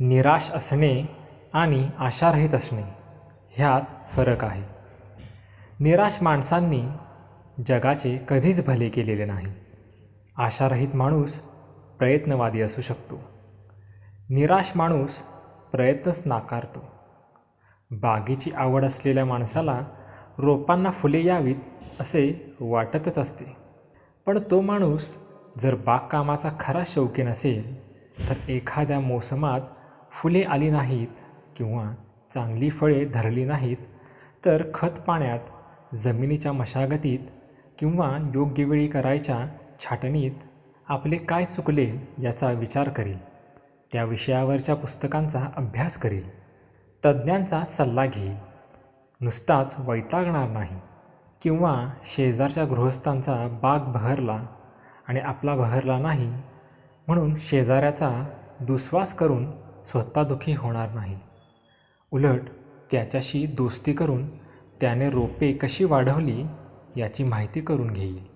निराश असणे आणि आशारहित असणे ह्यात फरक आहे. निराश माणसांनी जगाचे कधीच भले केलेले नाही. आशारहित माणूस प्रयत्नवादी असू शकतो. निराश माणूस प्रयत्नच नाकारतो. बागेची आवड असलेल्या माणसाला रोपांना फुले यावीत असे वाटतच असते. पण तो माणूस जर बागकामाचा खरा शौकीन असेल तर एखाद्या मोसमात फुले आली नाहीत किंवा चांगली फळे धरली नाहीत तर खत पाण्यात जमिनीच्या मशागतीत किंवा योग्य वेळी करायच्या छाटणीत आपले काय चुकले याचा विचार करील. त्या विषयावरच्या पुस्तकांचा अभ्यास करील. तज्ज्ञांचा सल्ला घेईल. नुसताच वैतागणार नाही. किंवा शेजारच्या गृहस्थांचा बाग बहरला आणि आपला बहरला नाही म्हणून शेजाऱ्याचा दुस्वास करून स्वतः दुखी होणार नाही. उलट त्याच्याशी दोस्ती करून त्याने रोपे कशी वाढवली याची माहिती करून घेईल.